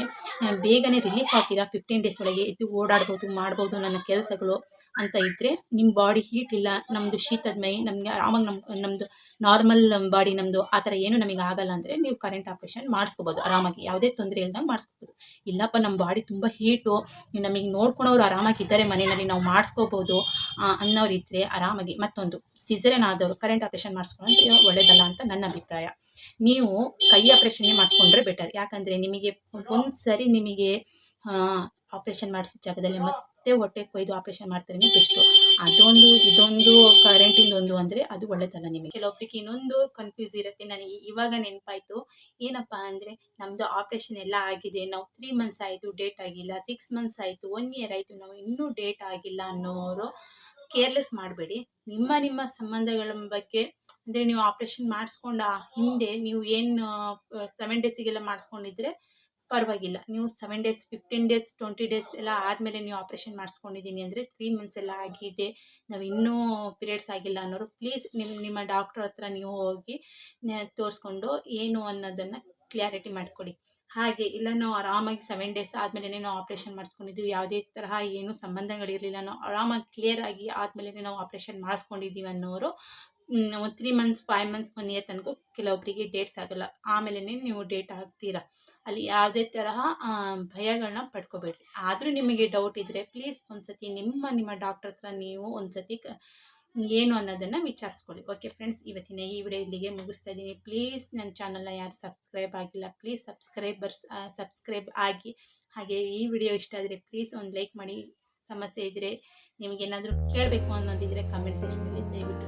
ಬೇಗನೆ ರಿಲೀಫ್ ಆಗ್ತೀರಾ? ಫಿಫ್ಟೀನ್ ಡೇಸ್ ಒಳಗೆ ಇದು ಓಡಾಡ್ಬೋದು, ಮಾಡ್ಬೋದು ನನ್ನ ಕೆಲಸಗಳು ಅಂತ ಇದ್ದರೆ ನಿಮ್ಮ ಬಾಡಿ ಹೀಟ್ ಇಲ್ಲ ನಮ್ಮದು ಶೀತದ ಮೈ, ನಮಗೆ ಆವಾಗ ನಮ್ಮ ನಮ್ಮದು ನಾರ್ಮಲ್ ಬಾಡಿ ನಮ್ಮದು ಆ ಥರ ಏನು ನಮಗೆ ಆಗಲ್ಲ ಅಂದರೆ ನೀವು ಕರೆಂಟ್ ಆಪ್ರೇಷನ್ ಮಾಡಿಸ್ಕೋಬೋದು. ಆರಾಮಾಗಿ. ಯಾವುದೇ ತೊಂದರೆ ಇಲ್ದಂಗೆ ಮಾಡಿಸ್ಕೋಬೋದು. ಇಲ್ಲಪ್ಪ ನಮ್ಮ ಬಾಡಿ ತುಂಬ ಹೀಟು ನಮಗೆ ನೋಡ್ಕೊಳೋರು ಆರಾಮಾಗಿದ್ದಾರೆ ಮನೆಯಲ್ಲಿ. ನಾವು ಮಾಡಿಸ್ಕೋಬೋದು. ಅನ್ನೋರು ಇದ್ದರೆ ಆರಾಮಾಗಿ ಮತ್ತೊಂದು ಸಿಸರೇನ್ ಆದವರು ಕರೆಂಟ್ ಆಪ್ರೇಷನ್ ಮಾಡಿಸ್ಕೊಳ್ಳೋದು ಒಳ್ಳೇದಲ್ಲ ಅಂತ ನನ್ನ ಅಭಿಪ್ರಾಯ. ನೀವು ಕೈ ಆಪ್ರೇಷನ್ನೇ ಮಾಡಿಸ್ಕೊಂಡ್ರೆ ಬೆಟರ್ ಯಾಕಂದರೆ ನಿಮಗೆ ಒಂದು ಸರಿ ನಿಮಗೆ ಆಪ್ರೇಷನ್ ಮಾಡಿಸಿದ ಜಾಗದಲ್ಲಿ ಮತ್ತೆ ಹೊಟ್ಟೆ ಕೊಯ್ದು ಆಪ್ರೇಷನ್ ಮಾಡ್ತಾರೆ ಬೆಸ್ಟು ಅದೊಂದು, ಇದೊಂದು ಕರೆಂಟಿಂದೊಂದು ಅಂದರೆ ಅದು ಒಳ್ಳೆದಲ್ಲ ನಿಮಗೆ. ಕೆಲವೊಬ್ರಿಗೆ ಇನ್ನೊಂದು ಕನ್ಫ್ಯೂಸ್ ಇರುತ್ತೆ. ನನಗೆ ಇವಾಗ ನೆನಪಾಯಿತು. ಏನಪ್ಪ ಅಂದರೆ ನಮ್ಮದು ಆಪ್ರೇಷನ್ ಎಲ್ಲ ಆಗಿದೆ. ನಾವು ತ್ರೀ ಮಂತ್ಸ್ ಆಯಿತು ಡೇಟ್ ಆಗಿಲ್ಲ. ಸಿಕ್ಸ್ ಮಂತ್ಸ್ ಆಯಿತು ಒನ್ ಇಯರ್ ಆಯಿತು. ನಾವು ಇನ್ನೂ ಡೇಟ್ ಆಗಿಲ್ಲ ಅನ್ನೋರು ಕೇರ್ಲೆಸ್ ಮಾಡಬೇಡಿ. ನಿಮ್ಮ ನಿಮ್ಮ ಸಂಬಂಧಗಳ ಬಗ್ಗೆ, ಅಂದರೆ ನೀವು ಆಪ್ರೇಷನ್ ಮಾಡಿಸ್ಕೊಂಡ ಹಿಂದೆ ನೀವು ಏನು ಸೆವೆನ್ ಡೇಸಿಗೆಲ್ಲ ಮಾಡಿಸ್ಕೊಂಡಿದ್ರೆ ಪರವಾಗಿಲ್ಲ. ನೀವು seven days fifteen days twenty days ಎಲ್ಲ ಆದಮೇಲೆ ನೀವು ಆಪ್ರೇಷನ್ ಮಾಡಿಸ್ಕೊಂಡಿದ್ದೀನಿ ಅಂದರೆ ತ್ರೀ ಮಂತ್ಸ್ ಎಲ್ಲ ಆಗಿದೆ. ನಾವು ಇನ್ನೂ ಪೀರಿಯಡ್ಸ್ ಆಗಿಲ್ಲ ಅನ್ನೋರು ಪ್ಲೀಸ್ ನಿಮ್ಮ ನಿಮ್ಮ ಡಾಕ್ಟ್ರ್ ಹತ್ರ ನೀವು ಹೋಗಿ ತೋರಿಸ್ಕೊಂಡು ಏನು ಅನ್ನೋದನ್ನು ಕ್ಲಾರಿಟಿ ಮಾಡಿಕೊಡಿ. ಹಾಗೆ ಇಲ್ಲ, ನಾವು ಆರಾಮಾಗಿ ಸೆವೆನ್ ಡೇಸ್ ಆದಮೇಲೆ ನಾವು ಆಪ್ರೇಷನ್ ಮಾಡಿಸ್ಕೊಂಡಿದ್ದೀವಿ ಯಾವುದೇ ತರಹ ಏನು ಸಂಬಂಧಗಳಿರಲಿಲ್ಲ. ನಾವು ಆರಾಮಾಗಿ ಕ್ಲಿಯರಾಗಿ ಆದಮೇಲೆ ನಾವು ಆಪ್ರೇಷನ್ ಮಾಡಿಸ್ಕೊಂಡಿದ್ದೀವಿ ಅನ್ನೋರು ಒಂದು three months five months one year ತನಕ ಕೆಲವೊಬ್ಬರಿಗೆ ಡೇಟ್ಸ್ ಆಗೋಲ್ಲ. ಆಮೇಲೆ ನೀವು ಡೇಟ್ ಆಗ್ತೀರಾ ಅಲ್ಲಿ ಯಾವುದೇ ತರಹ ಭಯಗಳನ್ನ ಪಡ್ಕೋಬೇಡ್ರಿ ಆದರೂ ನಿಮಗೆ ಡೌಟ್ ಇದ್ದರೆ ಪ್ಲೀಸ್ ಒಂದು ಸತಿ ನಿಮ್ಮ ನಿಮ್ಮ ಡಾಕ್ಟ್ರ್ ಹತ್ರ ನೀವು ಒಂದು ಸತಿ ಕ ಏನು ಅನ್ನೋದನ್ನು ವಿಚಾರಿಸ್ಕೊಳ್ಳಿ. ಓಕೆ ಫ್ರೆಂಡ್ಸ್ ಇವತ್ತಿನ ಈ ವಿಡಿಯೋ ಇಲ್ಲಿಗೆ ಮುಗಿಸ್ತಾ ಇದ್ದೀನಿ. ಪ್ಲೀಸ್ ನನ್ನ ಚಾನಲ್ನ ಯಾರು ಸಬ್ಸ್ಕ್ರೈಬ್ ಆಗಿಲ್ಲ ಪ್ಲೀಸ್ ಸಬ್ಸ್ಕ್ರೈಬರ್ಸ್ ಸಬ್ಸ್ಕ್ರೈಬ್ ಆಗಿ. ಹಾಗೆ ಈ ವಿಡಿಯೋ ಇಷ್ಟ ಆದರೆ ಪ್ಲೀಸ್ ಒಂದು ಲೈಕ್ ಮಾಡಿ. ಸಮಸ್ಯೆ ಇದ್ದರೆ ನಿಮಗೇನಾದರೂ ಕೇಳಬೇಕು ಅನ್ನೋದಿದ್ದರೆ ಕಮೆಂಟ್ ಸೆಕ್ಷನಲ್ಲಿ ದಯವಿಟ್ಟು